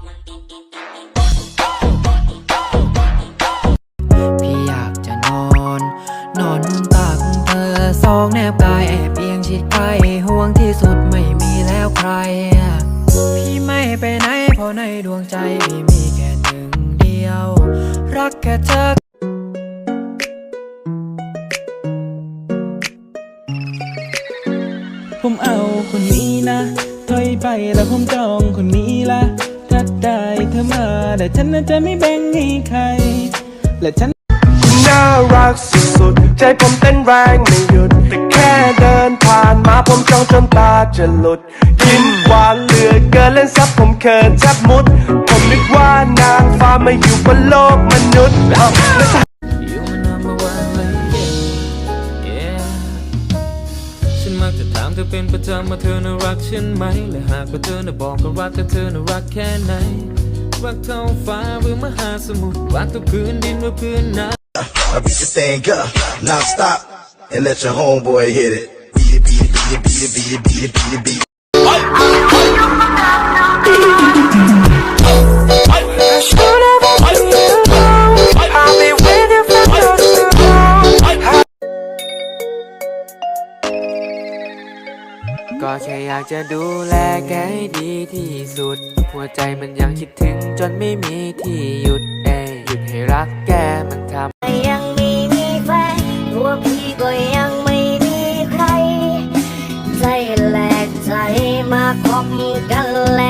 พี่อยากจะนอน นอนมุมตักเธอสองแนบกายแอบเอียงชิดใกล้ห่วงที่สุดไม่มีแล้วใคร พี่ไม่ไปไหนเพราะในดวงใจพี่มีแค่หนึ่งเดียว รักแค่เธอผมเอาคนนี้นะถอยไปแล้วผมจองคนนี้ละ ถ้าได้เธอมาแต่ฉันน่าจะไม่แบ่งให้ใคร และฉันน่ารักสุดๆใจผมเต้นแรงไม่หยุด แต่แค่เดินผ่านมาผมจ้องจนตาจะหลุด ยิ้มหวานเหลือเกินเล่นซับผมเขินแทบมุด ผมนึกว่านางฟ้ามาอยู่บนโลกมนุษย์ เป็นประจำมาเธอน่ารักฉันไหม และหากว่าเธอน่ะบอกก็รักแต่เธอน่ารักแค่ไหน รักเท่าฟ้าหรือมหาสมุทรรักทุกพื้นดินว่าพื้นน้ำ I beat the thing up, non stop, and let your homeboy hit it. Beat it, beat it, beat it, beat it, beat it, beat it, beat it, beat it. ก็แค่อยากจะดูแลแกให้ดีที่สุด หัวใจมันยังคิดถึงจนไม่มีที่หยุดเอยหยุดให้รักแกมันทำยังไม่มีแฟนตัวพี่ก็ยังไม่มีใคร ใจแหลกใจมาคบกันแล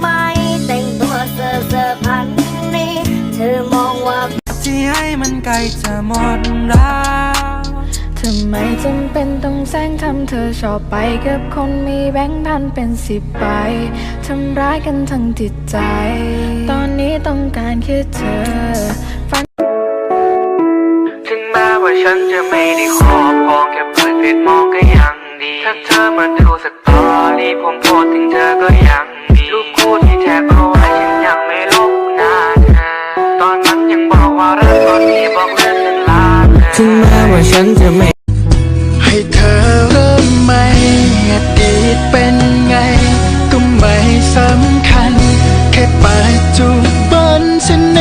ไม่แต่งตัวเซอร์เซอร์พันนี้ เธอมองว่าที่ให้มันใกล้จะหมดแล้ว ทำไมจำเป็นต้องแซงทำเธอชอบไปกับคนมีแบงค์พันเป็นสิบใบทำร้ายกันทั้งจิตใจ ตอนนี้ต้องการแค่เธอฝันถึงแม้ว่าฉันจะไม่ได้ครอบครองแค่เปิดเฟซมองก็ยังดี ถ้าเธอมาดูสตอรี่ผมโพสต์ถึงเธอก็ยังดีรูปคู่ที่แท็กเอาไว้ฉันยังไม่ลบหน้าเธอตอนนั้นยังบอกว่ารักตอนนี้บอกเลิกฉันลาเธอถึงแม้ว่าฉันจะไม่ ให้เธอเริ่มใหม่อดีตเป็นไง ก็ไม่สำคัญ แค่ปัจจุบันฉัน